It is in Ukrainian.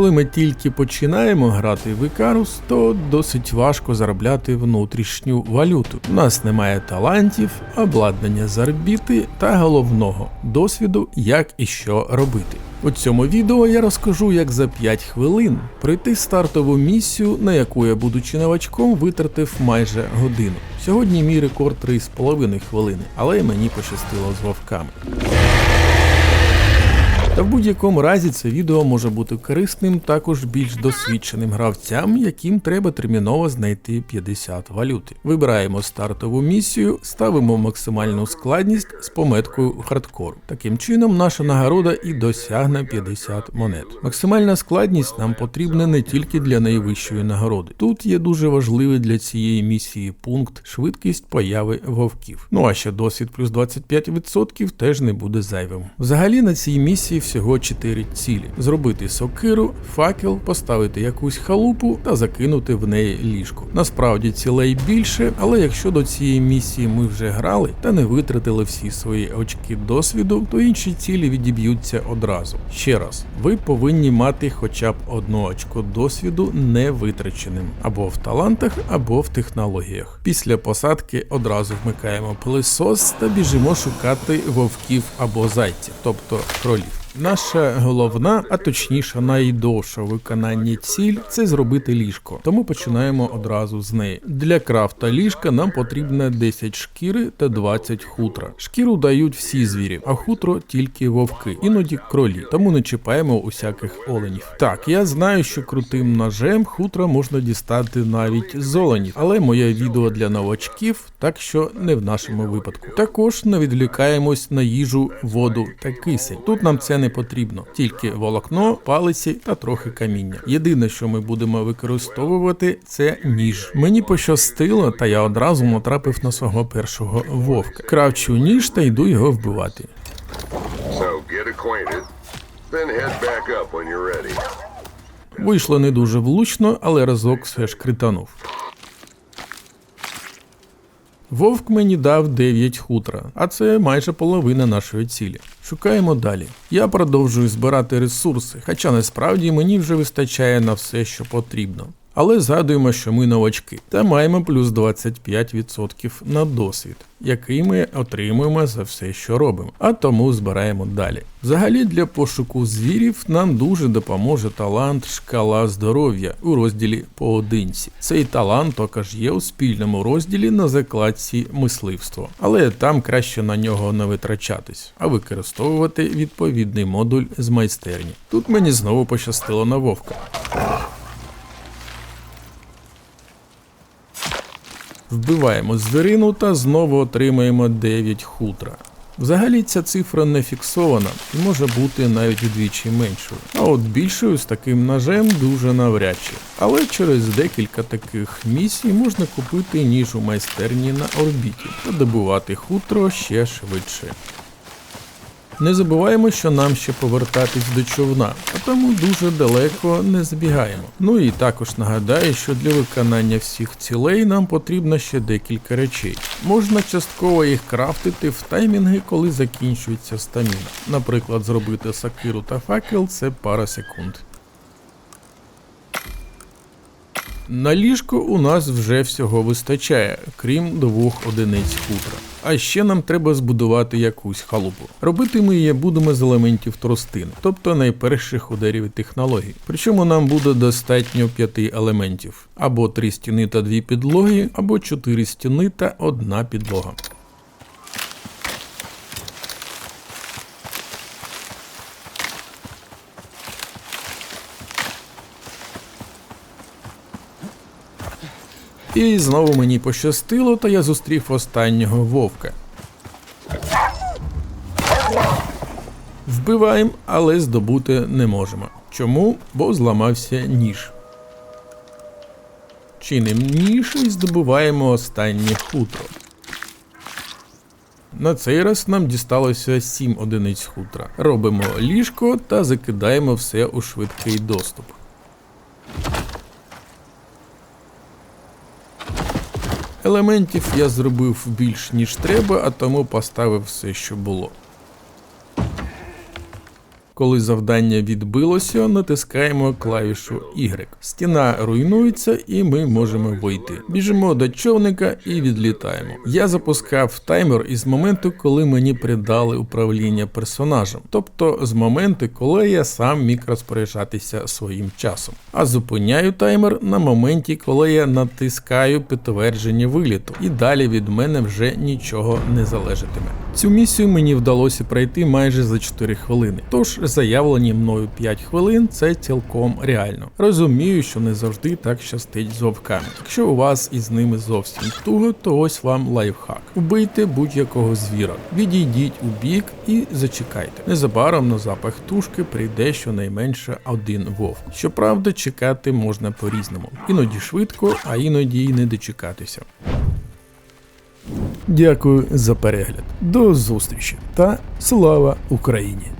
коли ми тільки починаємо грати в Ікарус, то досить важко заробляти внутрішню валюту. У нас немає талантів, обладнання з орбіти та головного досвіду, як і що робити. У цьому відео я розкажу, як за 5 хвилин пройти стартову місію, на яку я, будучи новачком, витратив майже годину. Сьогодні мій рекорд 3,5 хвилини, але мені пощастило з вовками. Та в будь-якому разі це відео може бути корисним також більш досвідченим гравцям, яким треба терміново знайти 50 валюти. Вибираємо стартову місію, ставимо максимальну складність з пометкою хардкор. Таким чином, наша нагорода і досягне 50 монет. Максимальна складність нам потрібна не тільки для найвищої нагороди. Тут є дуже важливий для цієї місії пункт швидкість появи вовків. Ну а ще досвід плюс 25% теж не буде зайвим. Взагалі на цій місії всього 4 цілі: зробити сокиру, факел, поставити якусь халупу та закинути в неї ліжко. Насправді цілей більше, але якщо до цієї місії ми вже грали та не витратили всі свої очки досвіду, то інші цілі відіб'ються одразу. Ще раз, ви повинні мати хоча б одно очко досвіду не витраченим або в талантах, або в технологіях. Після посадки одразу вмикаємо пилисос та біжимо шукати вовків або зайців, тобто кролів. Наша головна, а точніше найдовша в виконанні ціль це зробити ліжко. Тому починаємо одразу з неї. Для крафта ліжка нам потрібно 10 шкіри та 20 хутра. Шкіру дають всі звірі, а хутро тільки вовки, іноді кролі, тому не чіпаємо усяких оленів. Так, я знаю, що крутим ножем хутра можна дістати навіть з оленів, але моє відео для новачків, так що не в нашому випадку. Також не відвлікаємось на їжу, воду та кисень. Тут нам це не потрібно, тільки волокно, палиці та трохи каміння. Єдине, що ми будемо використовувати, це ніж. Мені пощастило, та я одразу натрапив на свого першого вовка. Кравчу ніж та йду його вбивати. So get acquainted, then head back up when you're ready. Вийшло не дуже влучно, але разок все ж кританув. Вовк мені дав 9 хутра, а це майже половина нашої цілі. Шукаємо далі. Я продовжую збирати ресурси, хоча насправді мені вже вистачає на все, що потрібно. Але згадуємо, що ми новачки та маємо плюс 25% на досвід, який ми отримуємо за все, що робимо, а тому збираємо далі. Взагалі для пошуку звірів нам дуже допоможе талант шкала здоров'я у розділі поодинці. Цей талант також є у спільному розділі на закладці мисливство, але там краще на нього не витрачатись, а використовувати відповідний модуль з майстерні. Тут мені знову пощастило на вовка. Вбиваємо звірину та знову отримаємо 9 хутра. Взагалі ця цифра не фіксована і може бути навіть вдвічі меншою. А от більшою з таким ножем дуже навряд чи. Але через декілька таких місій можна купити ніж у майстерні на орбіті та добувати хутро ще швидше. Не забуваємо, що нам ще повертатись до човна, а тому дуже далеко не збігаємо. Ну і також нагадаю, що для виконання всіх цілей нам потрібно ще декілька речей. Можна частково їх крафтити в таймінги, коли закінчується стаміна. Наприклад, зробити сакиру та факел це пара секунд. На ліжко у нас вже всього вистачає, крім двох одиниць хутра. А ще нам треба збудувати якусь халупу. Робити ми її будемо з елементів тростини, тобто найперших ударів технологій. Причому нам буде достатньо п'яти елементів: або три стіни та дві підлоги, або чотири стіни та одна підлога. І знову мені пощастило, та я зустрів останнього вовка. Вбиваємо, але здобути не можемо. Чому? Бо зламався ніж. Чиним ніж і здобуваємо останнє хутро. На цей раз нам дісталося 7 одиниць хутра. Робимо ліжко та закидаємо все у швидкий доступ. Елементів я зробив більш ніж треба, а тому поставив все, що було. Коли завдання відбилося, натискаємо клавішу Y. Стіна руйнується, і ми можемо вийти. Біжимо до човника і відлітаємо. Я запускав таймер із моменту, коли мені придали управління персонажем, тобто з моменту, коли я сам міг розпоряджатися своїм часом. А зупиняю таймер на моменті, коли я натискаю підтвердження виліту, і далі від мене вже нічого не залежатиме. Цю місію мені вдалося пройти майже за 4 хвилини. Тож заявлені мною 5 хвилин це цілком реально. Розумію, що не завжди так щастить з вовками. Якщо у вас із ними зовсім туго, то ось вам лайфхак. Убийте будь-якого звіра, відійдіть у бік і зачекайте. Незабаром на запах тушки прийде щонайменше один вовк. Щоправда, чекати можна по-різному. Іноді швидко, а іноді й не дочекатися. Дякую за перегляд. До зустрічі та слава Україні!